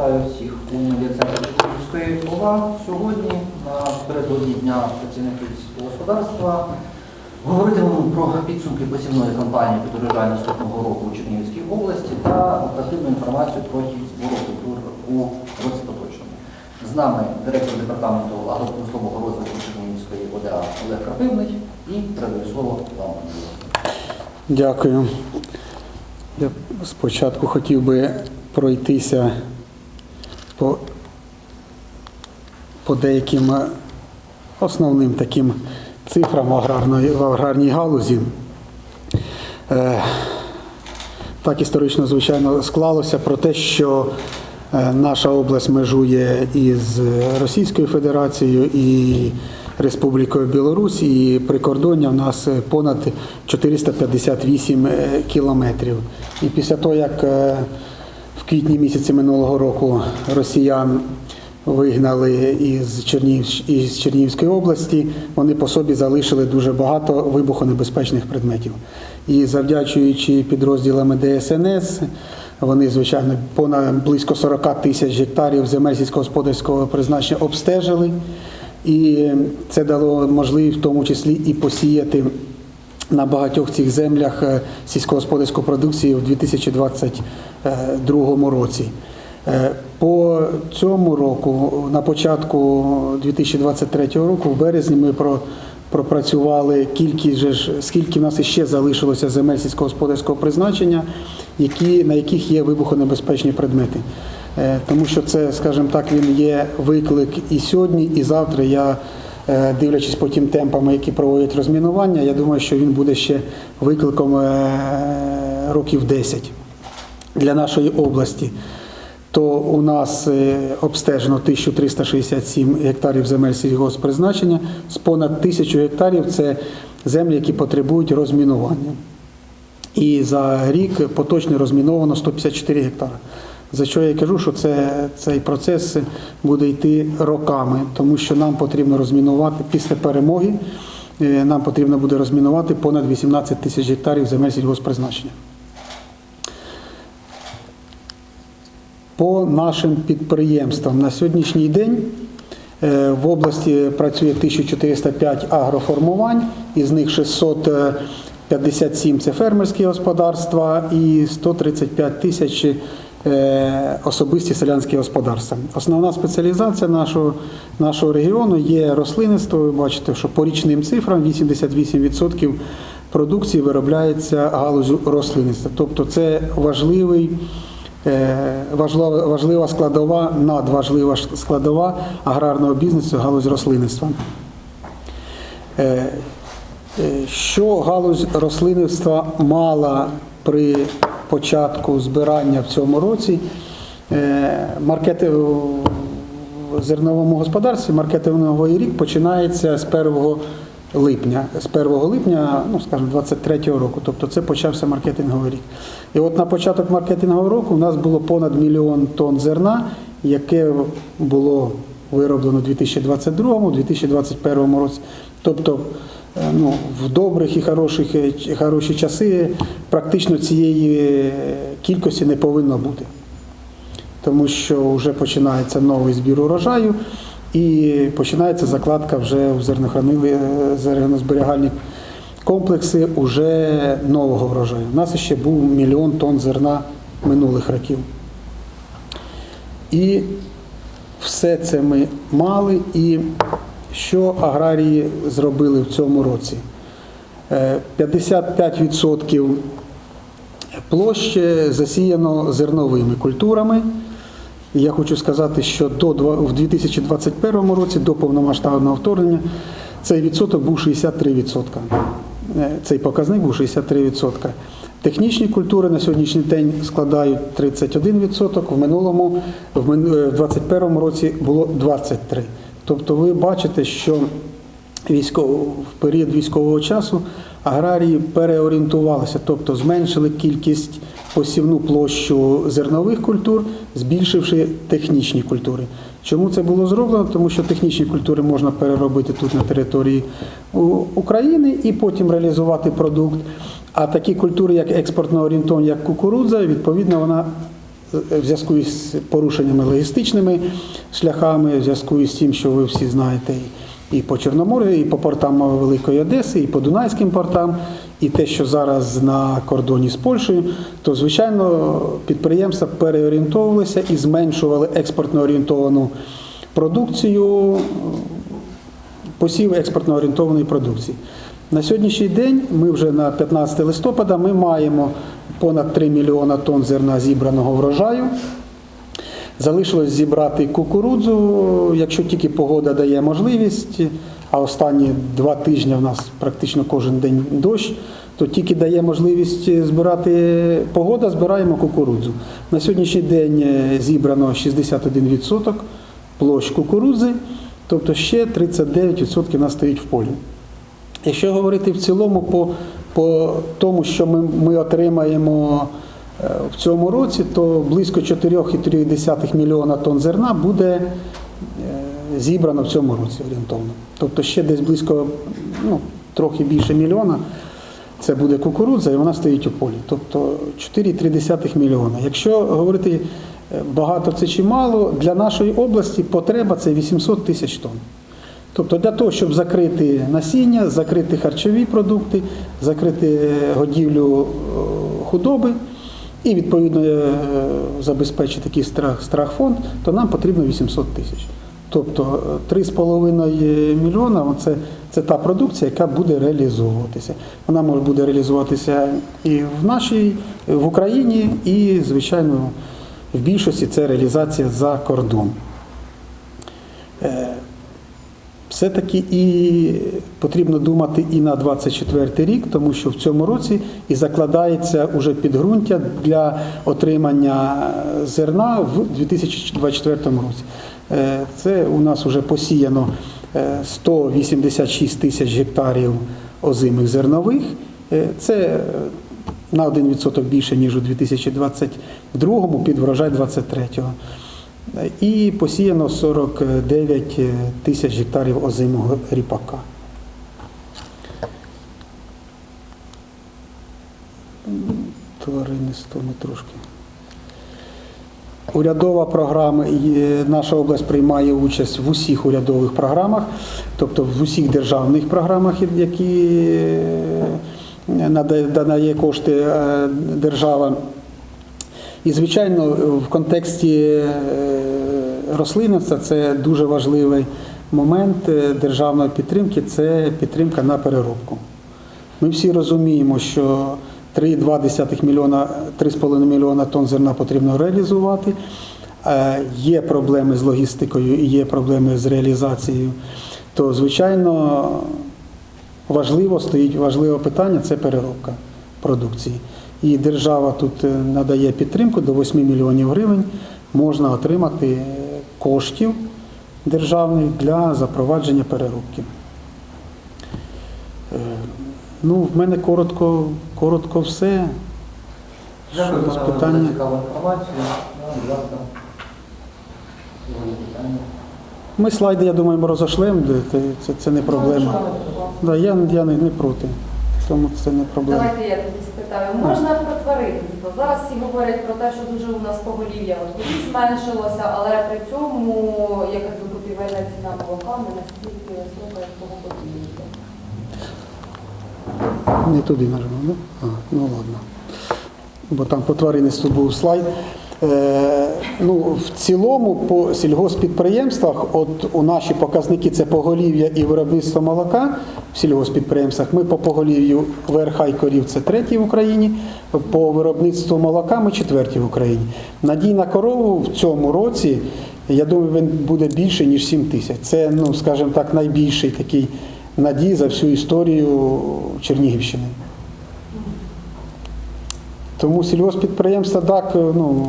Вітаю всіх у медіа-центрі ОВА. Сьогодні, напередодні Дня працівників сільського господарства, говоритимемо про підсумки посівної кампанії під наступного року у Чернігівській області та оперативну інформацію про хід збору культур у році поточному. З нами директор департаменту агропромислового розвитку Чернігівської ОДА Олег Крапивний і передаю слово вам. Дякую. Я спочатку хотів би пройтися по, по деяким е, основним таким цифрам аграрної, в аграрній галузі. Е, так історично, звичайно, склалося про те, що е, наша область межує із Російською Федерацією і Республікою Білорусь, і прикордоння в нас понад 458 е, кілометрів. І після того, як в квітні місяці минулого року росіян вигнали із, Чернігів, із Чернігівської області, вони по собі залишили дуже багато вибухонебезпечних предметів. І завдячуючи підрозділами ДСНС, вони, звичайно, понад близько 40 тисяч гектарів земель сільськогосподарського призначення обстежили. І це дало можливість в тому числі і посіяти на багатьох цих землях е, сільськогосподарську продукцію в 2022 році. Е, По цьому року, на початку 2023 року, в березні ми про, пропрацювали кількість же ж, скільки в нас іще залишилося земель сільськогосподарського призначення, які, на яких є вибухонебезпечні предмети. Е, Тому що це, скажімо так, він є виклик і сьогодні, і завтра. Я е, дивлячись по тим темпам, які проводять розмінування, я думаю, що він буде ще викликом е, років 10 для нашої області. То у нас е, обстежено 1367 гектарів земель сільгоспризначення, з понад 1000 гектарів це землі, які потребують розмінування. І за рік поточно розміновано 154 гектари. За що я кажу, що це, цей процес буде йти роками, тому що нам потрібно розмінувати після перемоги. е, Нам потрібно буде розмінувати понад 18 тисяч гектарів земель сільгоспризначення. По нашим підприємствам на сьогоднішній день е, в області працює 1405 агроформувань, із них 657 це фермерські господарства і 135 тисяч особисті селянські господарства. Основна спеціалізація нашого, нашого регіону є рослинництво. Ви бачите, що по річним цифрам 88% продукції виробляється галузю рослинництва. Тобто це важливий Е, важлива, складова, надважлива складова аграрного бізнесу галузь рослинництва. Е, е, Що галузь рослинництва мала при початку збирання в цьому році? Е, Маркети в зерновому господарстві маркетинговий рік починається з 1 липня, з 1 липня, ну скажімо, 23 року. Тобто це почався маркетинговий рік. І от на початок маркетингового року у нас було понад мільйон тонн зерна, яке було вироблено у 2022-2021 році. Тобто ну, в добрих і хороших, е, хороші часи практично цієї кількості не повинно бути тому що вже починається новий збір урожаю і починається закладка вже в е, зернозберігальні комплекси уже нового врожаю. У нас ще був мільйон тонн зерна минулих років. І все це ми мали. І що аграрії зробили в цьому році? Е, 55% площі засіяно зерновими культурами. Я хочу сказати, що до в 2021 році, до повномасштабного вторгнення, цей відсоток був 63%. Е, Цей показник був 63%. Технічні культури на сьогоднішній день складають 31%, в минулому, в мин- е, в 2021 році було 23%. Тобто ви бачите, що військово, в період військового часу аграрії переорієнтувалися, тобто зменшили кількість посівну площу зернових культур, збільшивши технічні культури. Чому це було зроблено? Тому що технічні культури можна переробити тут на території України і потім реалізувати продукт. А такі культури, як експортно орієнтовані, як кукурудза, відповідно, вона в зв'язку із порушеннями логістичними шляхами, в зв'язку із тим, що ви всі знаєте, і по Чорномор'ю, і по портам Великої Одеси, і по Дунайським портам, і те, що зараз на кордоні з Польщею, то звичайно підприємства переорієнтовувалися і зменшували експортно орієнтовану продукцію, посів експортно орієнтованої продукції. На сьогоднішній день ми вже на 15 листопада ми маємо понад 3 мільйона тонн зерна зібраного врожаю. Залишилось зібрати кукурудзу, якщо тільки погода дає можливість, а останні два тижні в нас практично кожен день дощ, то тільки дає можливість збирати погода, збираємо кукурудзу. На сьогоднішній день е, зібрано 61% площ кукурудзи, тобто ще 39% у нас стоїть в полі. Якщо говорити в цілому по, по тому, що ми, ми отримаємо е, в цьому році, то близько 4,3 мільйона тонн зерна буде е, зібрано в цьому році орієнтовно. Тобто ще десь близько, ну, трохи більше мільйона. Це буде кукурудза, і вона стоїть у полі. Тобто 4,3 мільйона. Якщо говорити е, багато це чи мало, для нашої області потреба це 800 тисяч тонн. Тобто для того, щоб закрити насіння, закрити харчові продукти, закрити е, годівлю е, худоби і відповідно е, забезпечити такий страх, страхфонд, то нам потрібно 800 тисяч. Тобто е, 3,5 мільйона це, це та продукція, яка буде реалізовуватися. Вона може буде реалізуватися і в нашій, в Україні, і, звичайно, в більшості це реалізація за кордон. Е, все-таки і потрібно думати і на 24 рік, тому що в цьому році і закладається уже підґрунтя для отримання зерна в 2024 році. Е, Це у нас вже посіяно е, 186 тисяч гектарів озимих зернових. Е, Це е, на 1% більше, ніж у 2022 під врожай 2023. І посіяно 49 тисяч гектарів озимого ріпака. Тваринництво ми трошки. Урядова програма, наша область приймає участь в усіх урядових програмах, тобто в усіх державних програмах, які е, надає кошти е, держава. І, звичайно, в контексті е, рослинництва це дуже важливий момент е, державної підтримки це підтримка на переробку. Ми всі розуміємо, що 3,2 мільйона, 3,5 мільйона тонн зерна потрібно реалізувати. Е, Є проблеми з логістикою і є проблеми з реалізацією. То, звичайно, важливо стоїть важливе питання це переробка продукції. І держава тут е, надає підтримку до 8 мільйонів гривень. Можна отримати коштів державних для запровадження переробки. Е, Ну, в мене коротко, коротко все. Дякую Щось питання? цікаву інформацію. Ми слайди, я думаю, ми розошлемо, це, це, це не проблема. Да, я, я не, не проти, тому це не проблема. Давайте я тоді спитаю. Можна про тваринництво? Зараз всі говорять про те, що дуже у нас поголів'я голів зменшилося, але при цьому якась закупівельна ціна молока не настільки висока, як того потрібно. Не туди нажимав, да? А, ну ладно. Бо там по тваринництву був слайд. Е, ну, в цілому по сільгоспідприємствах, от у наші показники це поголів'я і виробництво молока в сільгоспідприємствах. Ми по поголів'ю верха і корів це треті в Україні, по виробництву молока ми четверті в Україні. Надій на корову в цьому році, я думаю, він буде більше, ніж 7 тисяч. Це, ну, скажімо так, найбільший такий надій за всю історію Чернігівщини. Тому сільгоспідприємства так ну,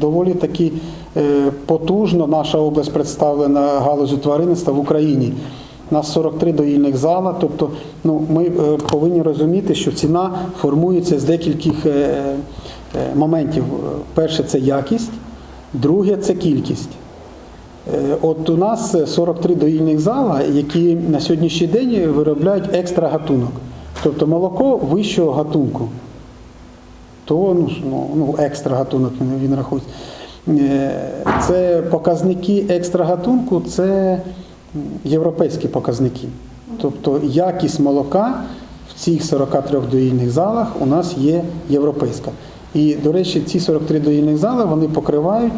доволі таки е, потужно наша область представлена галузю тваринництва в Україні. У нас 43 доїльних зала, тобто ну, ми е, повинні розуміти, що ціна формується з декількох е, е, моментів. Перше це якість, друге це кількість. Е, От у нас 43 доїльних зала, які на сьогоднішній день виробляють екстра гатунок, тобто молоко вищого гатунку. То ну, ну, екстра гатунок він, рахується. Е, Це показники екстра гатунку, це європейські показники. Тобто якість молока в цих 43 доїльних залах у нас є європейська. І, до речі, ці 43 доїльних зали вони покривають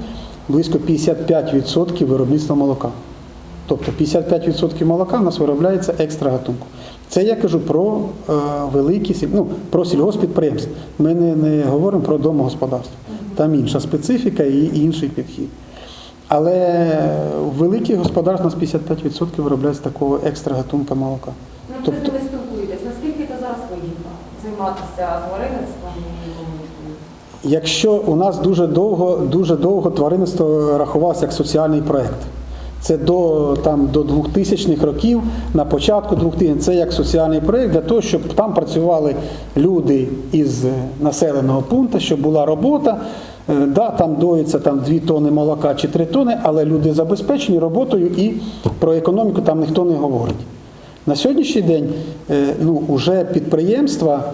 близько 55% виробництва молока. Тобто 55% молока у нас виробляється екстра гатунку. Це я кажу про е, великі ну, про сільгоспідприємства. Ми не, не говоримо про домогосподарство. Там інша специфіка і інший підхід. Але в великих господарствах у нас 55% виробляється такого екстра гатунка молока. Ну, ви з Тобто- ними спілкуєтесь. Наскільки це зараз вигідно займатися тваринництвом? Якщо у нас дуже довго, дуже довго тваринництво рахувалося як соціальний проєкт. Це до, там, до 2000-х років, на початку 2000-х, це як соціальний проєкт для того, щоб там працювали люди із населеного пункту, щоб була робота. Е, Да, там доїться там 2 тони молока чи 3 тони, але люди забезпечені роботою і про економіку там ніхто не говорить. На сьогоднішній день е, ну, вже підприємства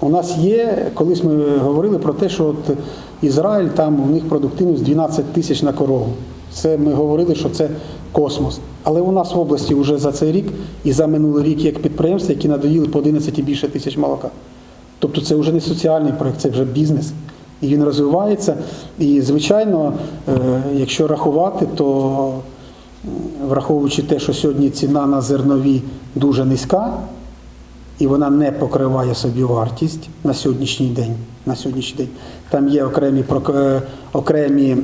у нас є, колись ми говорили про те, що от Ізраїль там у них продуктивність 12 тисяч на корову. Це ми говорили, що це космос. Але у нас в області вже за цей рік і за минулий рік є підприємства, які надоїли по 11 і більше тисяч молока. Тобто це вже не соціальний проєкт, це вже бізнес. І він розвивається. І, звичайно, е, якщо рахувати, то враховуючи те, що сьогодні ціна на зернові дуже низька, і вона не покриває собі вартість на сьогоднішній день. На сьогоднішній день. Там є окремі, е, окремі е,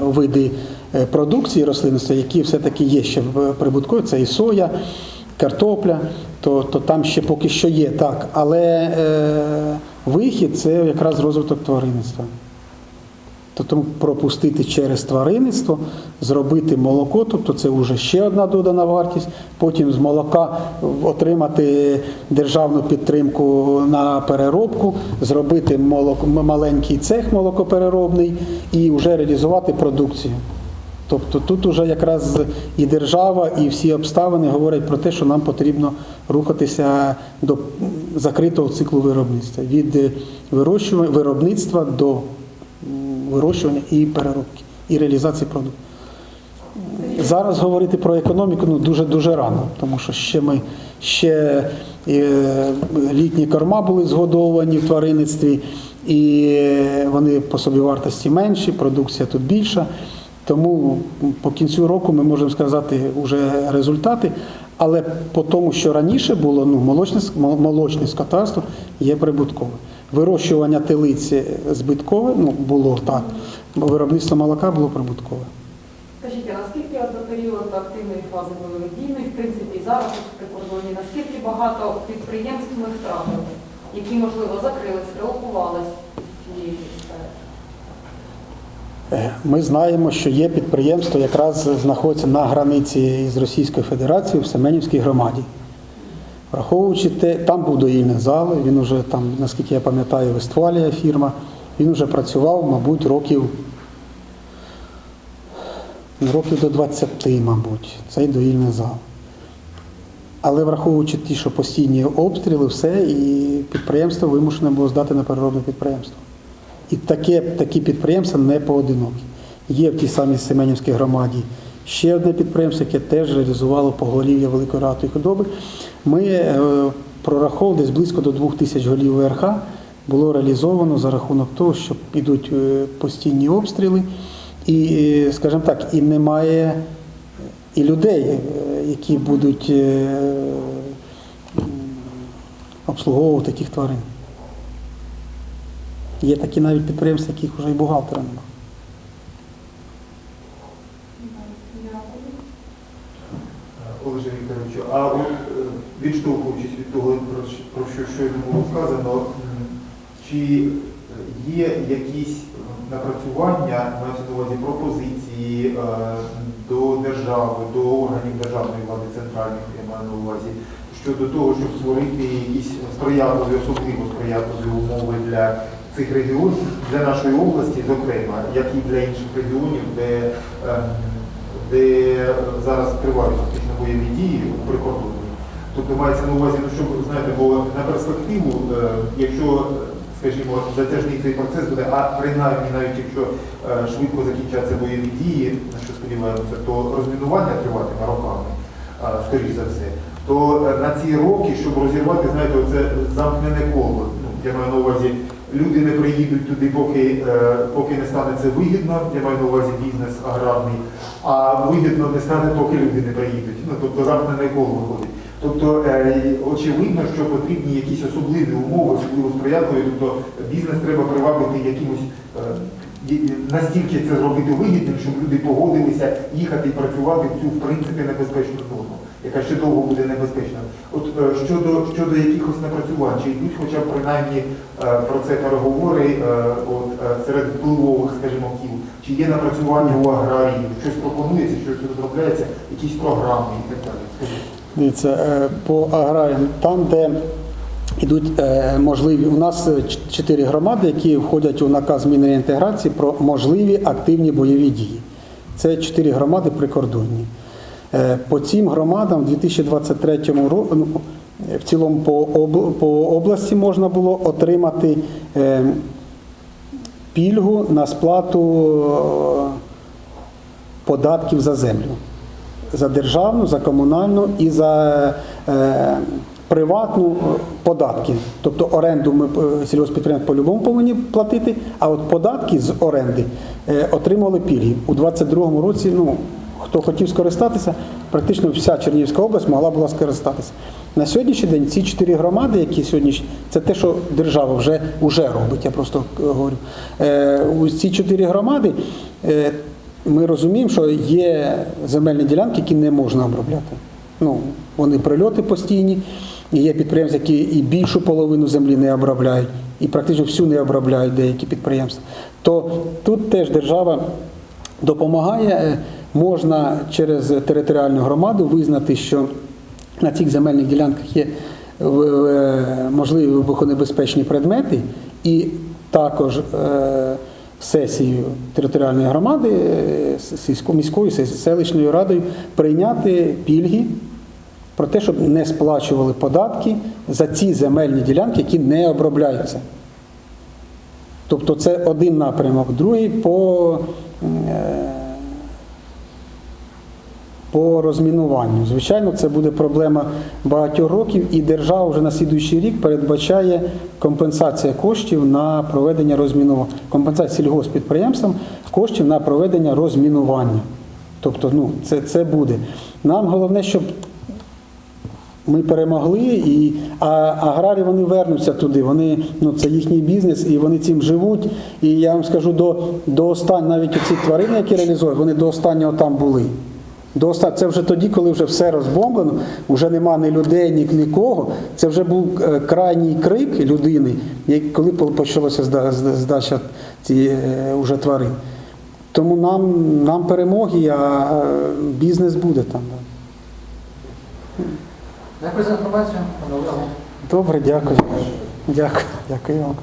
види е, продукції рослинництва, які все-таки є ще в прибуткові, це і соя, картопля, то, то там ще поки що є так. Але е, вихід це якраз розвиток тваринництва. То Тому пропустити через тваринництво, зробити молоко, тобто це вже ще одна додана вартість. Потім з молока отримати державну підтримку на переробку, зробити молоко, маленький цех молокопереробний і вже реалізувати продукцію. Тобто тут уже якраз і держава, і всі обставини говорять про те, що нам потрібно рухатися до закритого циклу виробництва від вирощування виробництва до вирощування і переробки, і реалізації продукту. Зараз говорити про економіку ну, дуже дуже рано, тому що ще ми ще е, літні корма були згодовані в тваринництві, і вони по собівартості менші, продукція тут більша. Тому по кінцю року ми можемо сказати вже результати. Але по тому, що раніше було, ну, молочне, молочне скотарство є прибуткове. Вирощування телиці збиткове ну, було так, виробництво молока було прибуткове. Скажіть, а наскільки от за період активної фази бойових в принципі зараз тут при кордоні, наскільки багато підприємств ми втратили, які, можливо, закрились, релокувались з цієї сфери? Е, Ми знаємо, що є підприємство, якраз знаходиться на границі з Російською Федерацією в Семенівській громаді. Враховуючи те, там був доїльний зал, він вже там, наскільки я пам'ятаю, Вестфалія фірма, він вже працював, мабуть, років, років до 20, мабуть, цей доїльний зал. Але враховуючи ті, що постійні обстріли, все, і підприємство вимушене було здати на переробне підприємство. І таке, такі підприємства не поодинокі. Є в тій самій Семенівській громаді ще одне підприємство, яке теж реалізувало поголів'я великої ратої худоби. Ми е, прораховували десь близько до 2 тисяч голів ВРХ було реалізовано за рахунок того, що йдуть е, постійні обстріли, і, е, скажімо так, і немає і людей, які будуть обслуговувати таких тварин. Є такі навіть підприємства, яких вже і бухгалтера немає. А от е, відштовхуючись від того, про що- щойно було сказано, чи є якісь е, напрацювання, мається на увазі пропозиції е, до держави, до органів державної влади центральних, я маю на увазі, щодо того, щоб створити якісь сприятливі, особливо сприятливі умови для цих регіонів, для нашої області, зокрема, як і для інших регіонів, де ем, де зараз тривають бойові дії у прикордонні. Тобто мається на увазі, ну щоб знаєте, бо на перспективу, е, якщо скажімо, затяжний цей процес буде, а принаймні навіть якщо е, швидко закінчаться бойові дії, на що сподіваємося, то розмінування триватиме роками, е, скоріш за все, то е, на ці роки, щоб розірвати, знаєте, оце замкнене коло. Ну, я маю на увазі, люди не приїдуть туди, поки, е, поки не стане це вигідно, я маю на увазі бізнес аграрний, а вигідно не стане, поки люди не приїдуть. Ну, тобто замкнене коло виходить. Тобто е, очевидно, що потрібні якісь особливі умови, особливо сприятливі, тобто бізнес треба привабити якимось е, настільки це зробити вигідним, щоб люди погодилися їхати і працювати в цю в принципі небезпечну зону, яка ще довго буде небезпечна. От е, щодо щодо якихось напрацювань, чи йдуть хоча б принаймні е, про це переговори е, от, серед впливових, скажімо, кіл, чи є напрацювання у аграрії, щось пропонується, щось розробляється, якісь програми і так далі. Скажіть. Дивіться, по аграріям, там, де йдуть е, можливі, у нас чотири громади, які входять у наказ зміни реінтеграції про можливі активні бойові дії. Це чотири громади прикордонні. Е, По цим громадам в 2023 році, ну, в цілому по, області можна було отримати е, пільгу на сплату е, податків за землю за державну, за комунальну і за е, приватну е, податки. Тобто оренду ми е, сільгоспідприємства по-любому повинні платити, а от податки з оренди е, отримували пільги. У 2022 році, ну, хто хотів скористатися, практично вся Чернігівська область могла була скористатися. На сьогоднішній день ці чотири громади, які сьогодні, це те, що держава вже, вже робить, я просто е, говорю. Е, у ці чотири громади е, ми розуміємо, що є земельні ділянки, які не можна обробляти. Ну, вони прильоти постійні, і є підприємства, які і більшу половину землі не обробляють, і практично всю не обробляють деякі підприємства. То тут теж держава допомагає. Можна через територіальну громаду визнати, що на цих земельних ділянках є е, можливі вибухонебезпечні предмети, і також е, сесією територіальної громади, е, міською селищною радою прийняти пільги про те, щоб не сплачували податки за ці земельні ділянки, які не обробляються. Тобто це один напрямок, другий по, по розмінуванню. Звичайно, це буде проблема багатьох років, і держава вже на слідуючий рік передбачає компенсація коштів на проведення розмінування. Компенсація сільгоспідприємствам коштів на проведення розмінування. Тобто, ну, це, це буде. Нам головне, щоб ми перемогли, і, а аграрії вони вернуться туди. Вони, ну, це їхній бізнес, і вони цим живуть. І я вам скажу, до, до останнього, навіть ці тварини, які реалізують, вони до останнього там були. До оста- Це вже тоді, коли вже все розбомблено, вже нема ні людей, ні нікого. Це вже був е, крайній крик людини, коли почалася зда- зда- здача ці е, тварин. Тому нам, нам перемоги, а бізнес буде там. Дякую за інформацію. Добре, дякую. Дякую, дякую вам.